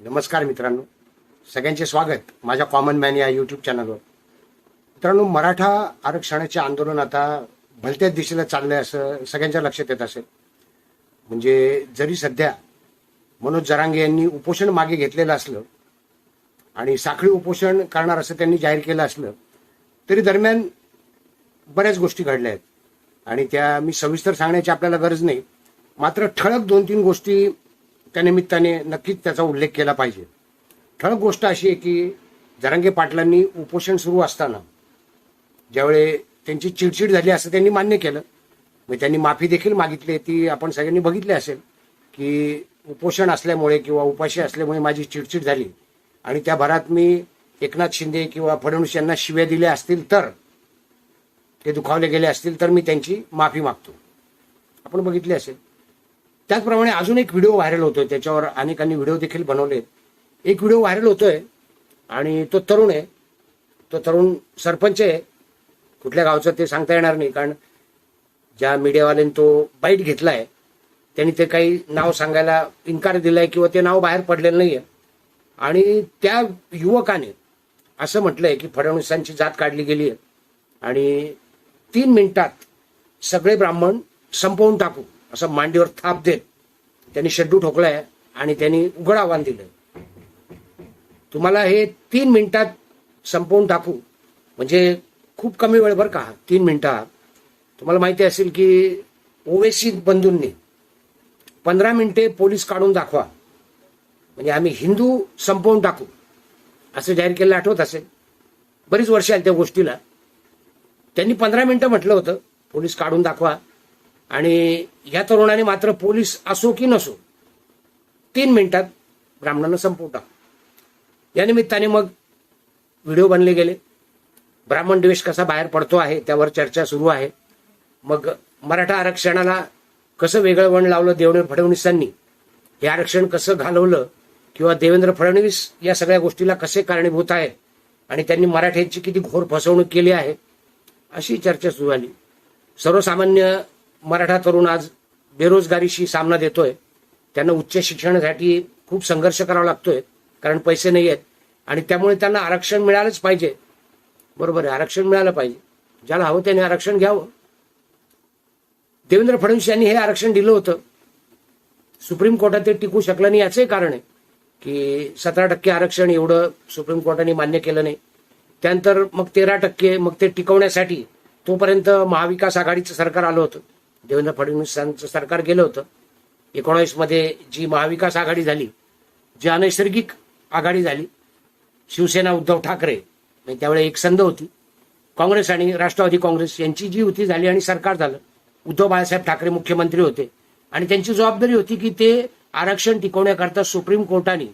नमस्कार मित्रांनो. सगळ्यांचे स्वागत माझ्या कॉमन मॅन या यूट्यूब चॅनलवर मित्रांनो मराठा आरक्षणाचे आंदोलन आता भलत्याच दिशेला चाललंय असं सगळ्यांच्या लक्षात येत असेल. म्हणजे जरी सध्या मनोज जरांगे यांनी उपोषण मागे घेतलेलं असलं आणि साखळी उपोषण करणार असं त्यांनी जाहीर केलं असलं तरी दरम्यान बऱ्याच गोष्टी घडल्या आहेत. आणि त्या मी सविस्तर सांगण्याची आपल्याला गरज नाही. मात्र ठळक दोन तीन गोष्टी त्या निमित्ताने नक्कीच त्याचा उल्लेख केला पाहिजे. ठळक गोष्ट अशी आहे की जरांगे पाटलांनी उपोषण सुरू असताना ज्यावेळी त्यांची चिडचिड झाली असं त्यांनी मान्य केलं मग त्यांनी माफी देखील मागितली ती आपण सगळ्यांनी बघितली असेल की उपोषण असल्यामुळे किंवा उपाशी असल्यामुळे माझी चिडचिड झाली. आणि त्या भरात मी एकनाथ शिंदे किंवा फडणवीस यांना शिव्या दिल्या असतील तर ते दुखावले गेले असतील तर मी त्यांची माफी मागतो. आपण बघितले असेल. त्याचप्रमाणे अजून एक व्हिडिओ व्हायरल होतोय त्याच्यावर अनेकांनी व्हिडिओ देखील बनवले एक व्हिडिओ व्हायरल होतोय आणि तो तरुण आहे. तो तरुण सरपंच आहे. कुठल्या गावचं ते सांगता येणार नाही कारण ज्या मीडियावाल्यांनी तो बाईट घेतलाय त्यांनी ते काही नाव सांगायला इन्कार दिलाय किंवा ते नाव बाहेर पडलेलं नाहीये. आणि त्या युवकाने असं म्हटलंय की फडणवीसांची जात काढली गेली आहे. आणि तीन मिनिटात सगळे ब्राह्मण संपवून टाकू. असं मांडीवर थाप देत त्यांनी शेड्डू ठोकलाय आणि त्यांनी उघड आव्हान दिलंय तुम्हाला हे तीन मिनिटात संपवून टाकू. म्हणजे खूप कमी वेळ बरं का तीन मिनिटात तुम्हाला माहिती असेल की ओवेसी बंधूंनी पंधरा मिनिटे पोलीस काढून दाखवा. म्हणजे आम्ही हिंदू संपवून टाकू. असं जाहीर केलं आठवत असेल. बरीच वर्ष आली त्या गोष्टीला. त्यांनी पंधरा मिनिटं म्हटलं होतं पोलीस काढून दाखवा. आणि या तरुणाने मात्र पोलीस असो की नसो तीन मिनिटात ब्राह्मणानं संपवून टाक या निमित्ताने मग व्हिडिओ बनले गेले. ब्राह्मण द्वेष कसा बाहेर पडतो आहे त्यावर चर्चा सुरू आहे. मग मराठा आरक्षणाला कसं वेगळं वण लावलं देवेंद्र फडणवीसांनी? हे आरक्षण कसं घालवलं किंवा देवेंद्र फडणवीस या सगळ्या गोष्टीला कसे कारणीभूत आहेत आणि त्यांनी मराठ्यांची किती घोर फसवणूक केली आहे अशी चर्चा सुरू झाली. सर्वसामान्य मराठा तरुण आज बेरोजगारीशी सामना देतोय. त्यांना उच्च शिक्षणासाठी खूप संघर्ष करावा लागतोय कारण पैसे नाही आहेत. आणि त्यामुळे त्यांना आरक्षण मिळालंच पाहिजे. बरोबर आहे आरक्षण मिळालं पाहिजे. ज्याला हवं त्याने आरक्षण घ्यावं. देवेंद्र फडणवीस यांनी हे आरक्षण दिलं होतं. सुप्रीम कोर्टात ते टिकू शकलं नाही याचंही कारण आहे की सतरा टक्के आरक्षण एवढं सुप्रीम कोर्टाने मान्य केलं नाही. त्यानंतर मग तेरा टक्के मग ते टिकवण्यासाठी तोपर्यंत महाविकास आघाडीचं सरकार आलं होतं. देवेंद्र फडणवीसांचं सरकार गेलं होतं. एकोणावीसमध्ये जी महाविकास आघाडी झाली जी अनैसर्गिक आघाडी झाली शिवसेना उद्धव ठाकरे त्यावेळी एक संध होती. काँग्रेस आणि राष्ट्रवादी काँग्रेस यांची जी युती झाली आणि सरकार झालं उद्धव बाळासाहेब ठाकरे मुख्यमंत्री होते. आणि त्यांची जबाबदारी होती की ते आरक्षण टिकवण्याकरता सुप्रीम कोर्टाने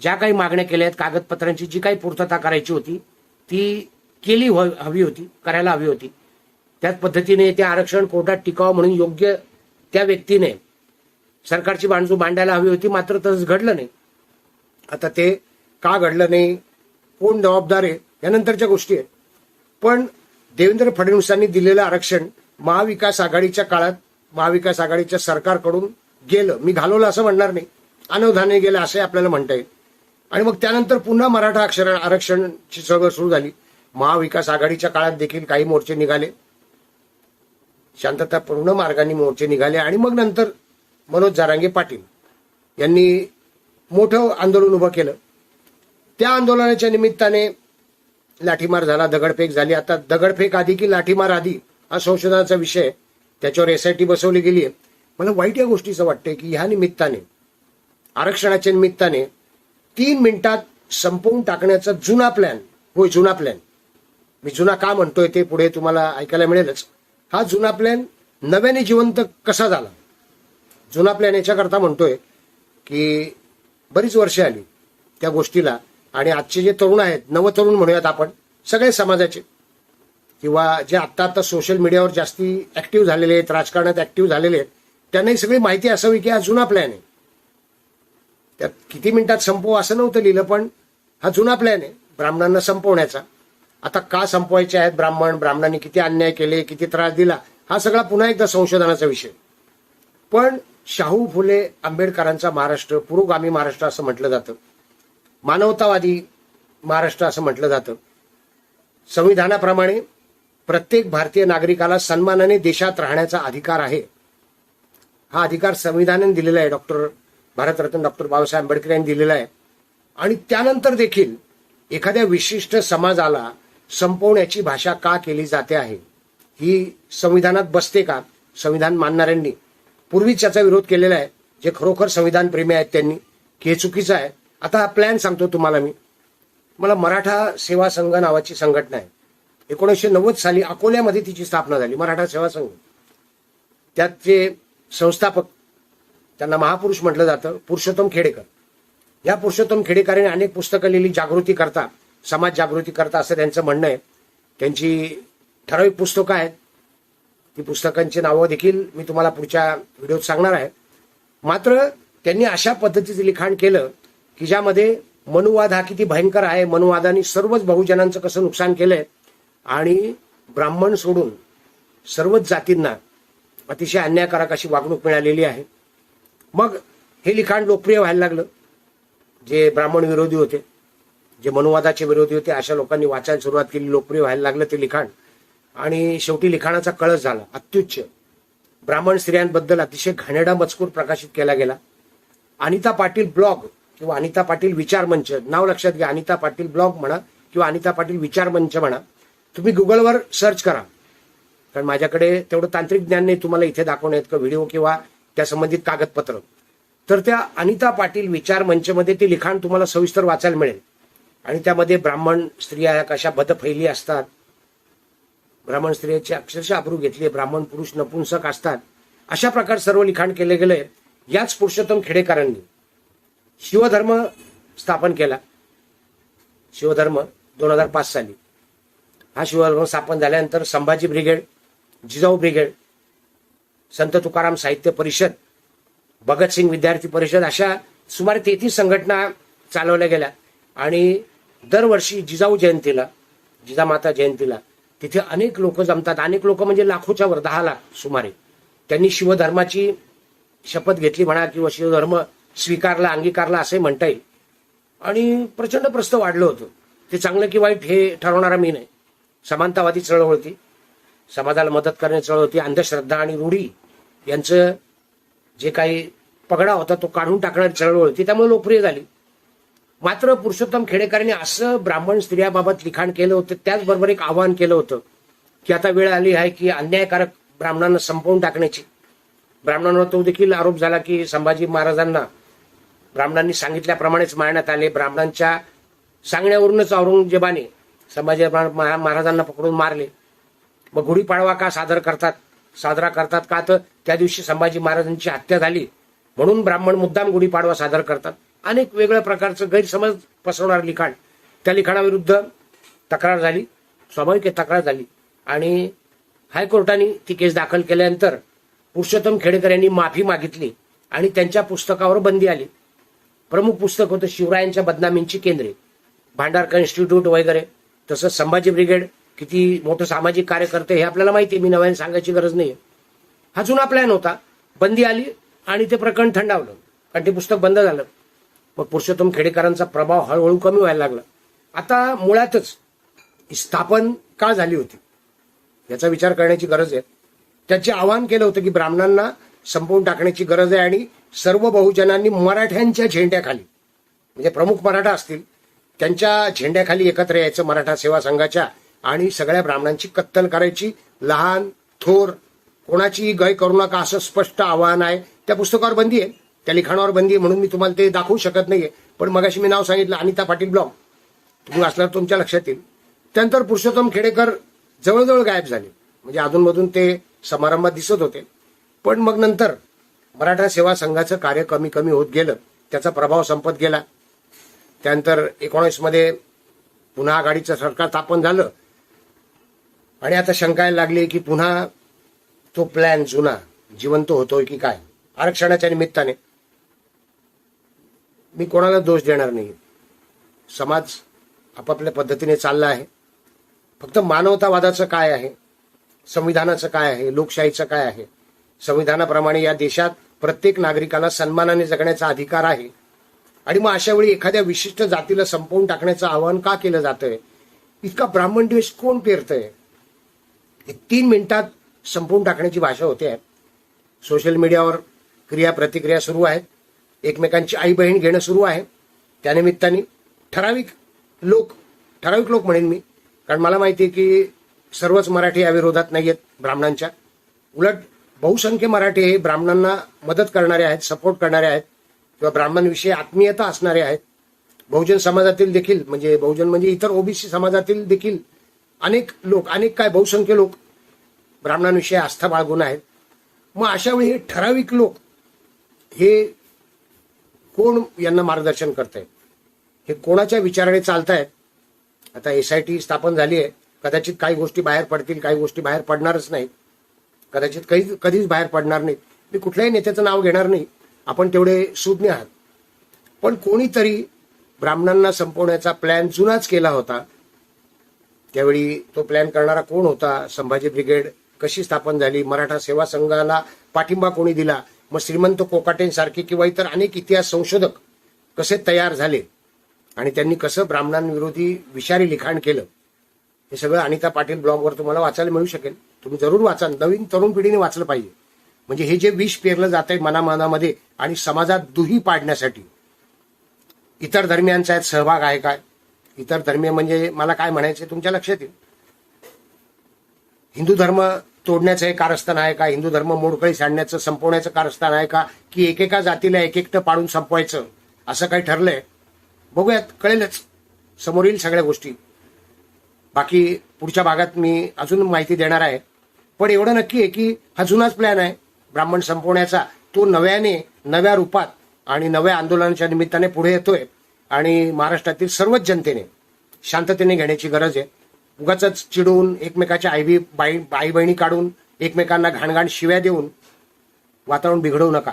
ज्या काही मागण्या केल्या आहेत कागदपत्रांची जी काही पूर्तता करायची होती ती केली हो-, हवी होती करायला हवी होती. त्याच पद्धतीने ते आरक्षण कोर्टात टिकावं म्हणून योग्य त्या व्यक्तीने सरकारची बांधू मांडायला हवी होती मात्र तसंच घडलं नाही. आता ते का घडलं नाही कोण जबाबदार आहे यानंतरच्या गोष्टी आहेत. पण देवेंद्र फडणवीसांनी दिलेलं आरक्षण महाविकास आघाडीच्या काळात महाविकास आघाडीच्या सरकारकडून गेलं. मी घालवलं असं म्हणणार नाही. अनवधाने गेलं असंही आपल्याला म्हणता येईल. आणि मग त्यानंतर पुन्हा मराठा आरक्षणाची आरक्षणची चळवळ सुरू झाली. महाविकास आघाडीच्या काळात देखील काही मोर्चे निघाले. शांततापूर्ण मार्गाने मोर्चे निघाले आणि मग नंतर मनोज जारांगे पाटील यांनी मोठं आंदोलन उभं केलं. त्या आंदोलनाच्या निमित्ताने लाठीमार झाला दगडफेक झाली. आता दगडफेक आधी की लाठीमार आधी हा संशोधनाचा विषय त्याच्यावर एसआयटी बसवली गेली आहे. मला वाईट या गोष्टीचं वाटतंय की ह्या निमित्ताने आरक्षणाच्या निमित्ताने तीन मिनिटात संपवून टाकण्याचा जुना प्लॅन होय जुना प्लॅन मी जुना का म्हणतोय ते पुढे तुम्हाला ऐकायला मिळेलच. हा जुना प्लॅन नव्याने जिवंत कसा झाला? जुना प्लॅन याच्याकरता म्हणतोय की बरीच वर्षे आली त्या गोष्टीला आणि आजचे जे तरुण आहेत नवतरुण म्हणूयात आपण सगळे समाजाचे. किंवा जे आत्ता आत्ता सोशल मीडियावर जास्ती ऍक्टिव्ह झालेले आहेत राजकारणात ऍक्टिव्ह झालेले आहेत त्यांनाही सगळी माहिती असावी की हा जुना प्लॅन आहे. त्यात किती मिनिटात संपवू असं नव्हतं लिहिलं पण हा जुना प्लॅन आहे ब्राह्मणांना संपवण्याचा. आता का संपवायचे आहेत ब्राह्मण? ब्राह्मणांनी किती अन्याय केले किती त्रास दिला? हा सगळा पुन्हा एकदा संशोधनाचा विषय. पण शाहू फुले आंबेडकरांचा महाराष्ट्र पुरोगामी महाराष्ट्र असं म्हटलं जातं. मानवतावादी महाराष्ट्र असं म्हटलं जातं. संविधानाप्रमाणे प्रत्येक भारतीय नागरिकाला सन्मानाने देशात राहण्याचा अधिकार आहे. हा अधिकार संविधानाने दिलेला आहे डॉक्टर भारतरत्न डॉक्टर बाबासाहेब आंबेडकर यांनी दिलेला आहे. आणि त्यानंतर देखील एखाद्या विशिष्ट समाजाला संपवण्याची भाषा का केली जाते आहे? ही संविधानात बसते का? संविधान मानणाऱ्यांनी. पूर्वीच याचा विरोध केलेला आहे. जे खरोखर संविधान प्रेमी आहेत त्यांनी. की हे चुकीचं आहे. आता हा प्लॅन सांगतो तुम्हाला मी. मला मराठा सेवा संघ नावाची संघटना आहे. एकोणीसशे नव्वद साली अकोल्यामध्ये तिची स्थापना झाली. मराठा सेवा संघ. त्यात जे संस्थापक त्यांना महापुरुष म्हटलं जातं पुरुषोत्तम खेडेकर. या पुरुषोत्तम खेडेकरांनी अनेक पुस्तकं लिहिली जागृती करतात समाज जागृती करता असं त्यांचं म्हणणं आहे. त्यांची ठराविक पुस्तकं आहेत. ती पुस्तकांची नावं देखील मी तुम्हाला पुढच्या व्हिडिओत सांगणार आहे. मात्र त्यांनी अशा पद्धतीचं लिखाण केलं की ज्यामध्ये मनुवाद हा किती भयंकर आहे. मनुवादाने सर्वच बहुजनांचं कसं नुकसान केलंय आणि ब्राह्मण सोडून सर्वच जातींना अतिशय अन्यायकारक अशी वागणूक मिळालेली आहे. मग हे लिखाण लोकप्रिय व्हायला लागलं. जे ब्राह्मण विरोधी होते. जे मनुवादाचे विरोधी होते अशा लोकांनी वाचायला सुरुवात केली. लोकप्रिय व्हायला लागलं ते लिखाण. आणि शेवटी लिखाणाचा कळस झाला. अत्युच्च. ब्राह्मण स्त्रियांबद्दल अतिशय घाणेडा मजकूर प्रकाशित केला गेला. अनिता पाटील ब्लॉग किंवा अनिता पाटील विचार मंच नाव लक्षात घ्या. अनिता पाटील ब्लॉग म्हणा किंवा अनिता पाटील विचार मंच म्हणा. तुम्ही गुगलवर सर्च करा. कारण माझ्याकडे तेवढं तांत्रिक ज्ञान नाही. तुम्हाला इथे दाखवण्यात का व्हिडिओ किंवा त्या संबंधित कागदपत्र. तर त्या अनिता पाटील विचार मंचमध्ये ते लिखाण तुम्हाला सविस्तर वाचायला मिळेल. आणि त्यामध्ये ब्राह्मण स्त्रिया कशा बदफैली असतात. ब्राह्मण स्त्रियाची अक्षरशः अप्रू घेतली ब्राह्मण पुरुष नपुंसक असतात. अशा प्रकार सर्व लिखाण केले गेले. याच पुरुषोत्तम खेडेकरांनी शिवधर्म स्थापन केला. शिवधर्म दोन हजार पाच साली. हा शिवधर्म स्थापन झाल्यानंतर संभाजी ब्रिगेड जिजाऊ ब्रिगेड संत तुकाराम साहित्य परिषद भगतसिंग विद्यार्थी परिषद अशा सुमारे तेहतीस संघटना चालवल्या गेल्या. आणि दरवर्षी जिजाऊ जयंतीला जिजामाता जयंतीला तिथे अनेक लोक जमतात. अनेक लोक म्हणजे लाखोच्या वर दहा लाख सुमारे. त्यांनी शिवधर्माची शपथ घेतली म्हणा किंवा शिवधर्म स्वीकारला अंगीकारला असे म्हणता येईल. आणि प्रचंड प्रस्त वाढलं होतं. ते चांगलं की वाईट हे ठरवणारा मी नाही. समानतावादी चळवळ होती. समाजाला मदत करण्याची चळवळ होती. अंधश्रद्धा आणि रूढी यांचं जे काही पगडा होता तो काढून टाकणारी चळवळ होती. त्यामुळे लोकप्रिय झाली. मात्र पुरुषोत्तम खेडेकरांनी असं ब्राह्मण स्त्रियाबाबत लिखाण केलं होतं त्याचबरोबर एक आवाहन केलं होतं की आता वेळ आली आहे की अन्यायकारक ब्राह्मणांना संपवून टाकण्याची. ब्राह्मणांवर तो देखील आरोप झाला की संभाजी महाराजांना ब्राह्मणांनी सांगितल्याप्रमाणेच मारण्यात आले. ब्राह्मणांच्या सांगण्यावरूनच औरंगजेबाने संभाजी महा- महाराजांना पकडून मारले. मग गुढीपाडवा का सादर करतात? साजरा करतात का? तर त्या दिवशी संभाजी महाराजांची हत्या झाली. म्हणून ब्राह्मण मुद्दाम गुढीपाडवा सादर करतात. अनेक वेगळ्या प्रकारचं गैरसमज पसरवणार लिखाण. त्या लिखाणाविरुद्ध तक्रार झाली. स्वाभाविक आहे तक्रार झाली. आणि हायकोर्टाने ती केस दाखल केल्यानंतर पुरुषोत्तम खेडेकर यांनी माफी मागितली आणि त्यांच्या पुस्तकावर बंदी आली. प्रमुख पुस्तक होतं शिवरायांच्या बदनामींची केंद्रे. भांडारकर इन्स्टिट्यूट वगैरे तसंच संभाजी ब्रिगेड किती मोठं सामाजिक कार्य करते हे आपल्याला माहिती आहे मी नव्याने सांगायची गरज नाही हा जुना प्लॅन होता. बंदी आली आणि ते प्रकरण थंडावलं. कारण ते पुस्तक बंद झालं. मग पुरुषोत्तम खेडेकरांचा प्रभाव हळूहळू कमी व्हायला लागला. आता मुळातच स्थापन का झाली होती? याचा विचार करण्याची गरज आहे. त्याचे आवाहन केलं होतं की ब्राह्मणांना संपवून टाकण्याची गरज आहे आणि सर्व बहुजनांनी मराठ्यांच्या झेंड्याखाली म्हणजे प्रमुख मराठा असतील त्यांच्या झेंड्याखाली एकत्र यायचं मराठा सेवा संघाच्या आणि सगळ्या ब्राह्मणांची कत्तल करायची. लहान थोर कोणाचीही गय करू नका असं स्पष्ट आवाहन आहे. त्या पुस्तकावर बंदी आहे. त्या लिखाणावर बंदी आहे म्हणून मी तुम्हाला ते दाखवू शकत नाहीये. पण मगाशी मी नाव सांगितलं अनिता पाटील ब्लॉग तुम्ही असल्यावर तुमच्या लक्षात येईल. त्यानंतर पुरुषोत्तम खेडेकर जवळजवळ गायब झाले. म्हणजे अधूनमधून ते समारंभात दिसत होते. पण मग नंतर मराठा सेवा संघाचं कार्य कमी कमी होत गेलं. त्याचा प्रभाव संपत गेला. त्यानंतर एकोणीसमध्ये पुन्हा आघाडीचं सरकार स्थापन झालं. आणि आता शंकायला लागली की पुन्हा तो प्लॅन जुना जिवंत होतोय की काय? आरक्षणाच्या निमित्ताने. मी कोणाला दोष देणार नाही. समाज आपापल्या पद्धतीने चालला आहे. फक्त मानवतावादाचं काय आहे? संविधानाचं काय आहे? लोकशाहीचं काय आहे? संविधानाप्रमाणे या देशात प्रत्येक नागरिकाला सन्मानाने जगण्याचा अधिकार आहे. आणि मग अशा वेळी एखाद्या विशिष्ट जातीला संपवून टाकण्याचं आवाहन का केलं जातंय? इतका ब्राह्मण द्वेष कोण पेरतंय? हे तीन मिनिटात संपवून टाकण्याची भाषा होते. आहे सोशल मीडियावर क्रिया प्रतिक्रिया सुरू आहेत. एकमेकांची आई बहीण घेणं सुरू आहे. त्यानिमित्ताने ठराविक लोक ठराविक लोक म्हणेन मी कारण मला माहिती आहे की सर्वच मराठी या विरोधात नाही आहेत ब्राह्मणांच्या. उलट बहुसंख्य मराठी हे ब्राह्मणांना मदत करणारे आहेत सपोर्ट करणारे आहेत किंवा ब्राह्मणविषयी आत्मीयता असणारे आहेत. बहुजन समाजातील देखील म्हणजे बहुजन म्हणजे इतर ओबीसी समाजातील देखील अनेक लोक अनेक काय बहुसंख्य लोक ब्राह्मणांविषयी आस्था बाळगून आहेत. मग अशा वेळी हे ठराविक लोक हे कोण यांना मार्गदर्शन करत हे कोणाच्या विचाराने चालतायत आता एस आय टी स्थापन झाली आहे कदाचित काही गोष्टी बाहेर पडतील काही गोष्टी बाहेर पडणारच नाहीत. कदाचित काही कधीच बाहेर पडणार नाहीत. मी कुठल्याही नेत्याचं नाव घेणार नाही. आपण तेवढे सुज्ञ आहात. पण कोणीतरी ब्राह्मणांना संपवण्याचा प्लॅन जुनाच केला होता. त्यावेळी तो प्लॅन करणारा कोण होता? संभाजी ब्रिगेड कशी स्थापन झाली? मराठा सेवा संघाला पाठिंबा कोणी दिला? मग श्रीमंत कोकाटेंसारखे किंवा इतर अनेक इतिहास संशोधक कसे तयार झाले? आणि त्यांनी कसं ब्राह्मणांविरोधी विषारी लिखाण केलं? हे सगळं अनिता पाटील ब्लॉगवर तुम्हाला वाचायला मिळू शकेल. तुम्ही जरूर वाचा. नवीन तरुण पिढीने वाचलं पाहिजे. म्हणजे हे जे विष पेरलं जात आहे मनामनामध्ये आणि समाजात दुही पाडण्यासाठी. इतर धर्मियांचा यात सहभाग आहे काय? इतर धर्मीय म्हणजे मला काय म्हणायचे तुमच्या लक्षात येईल. हिंदू धर्म तोडण्याचं हे कारस्थान आहे का? हिंदू धर्म मोडकळी सांडण्याचं संपवण्याचं कारस्थान आहे का? की एकेका जातीला एक एकटं पाडून संपवायचं? असं काही ठरलंय? बघूयात. कळेलच. समोर येईल सगळ्या गोष्टी. बाकी पुढच्या भागात मी अजून माहिती देणार आहे. पण एवढं नक्की आहे की हा जुनाच प्लॅन आहे. ब्राह्मण संपवण्याचा. तो नव्याने नव्या रूपात आणि नव्या आंदोलनाच्या निमित्ताने पुढे येतोय. आणि महाराष्ट्रातील सर्वच जनतेने शांततेने घेण्याची गरज आहे. उगाच चिडून एकमेकाच्या आई बाई आई बहिणी काढून एकमेकांना घाणघाण शिव्या देऊन वातावरण बिघडवू नका.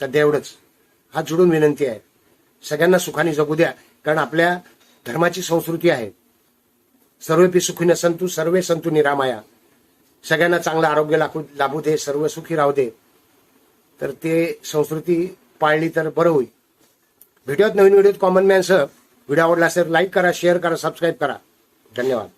सध्या एवढंच. हा जुडून विनंती आहे. सगळ्यांना सुखाने जगू द्या कारण आपल्या धर्माची संस्कृती आहे. सर्वेपी सुखी न संतू सर्वे संतू निरामाया. सगळ्यांना चांगलं आरोग्य लाभू लाभू दे सर्व सुखी राहू दे. तर ते संस्कृती पाळली तर बरं होईल. भेटूयात नवीन व्हिडिओत कॉमन मॅनसह व्हिडिओ आवडला असेल लाईक करा शेअर करा सबस्क्राईब करा. धन्यवाद.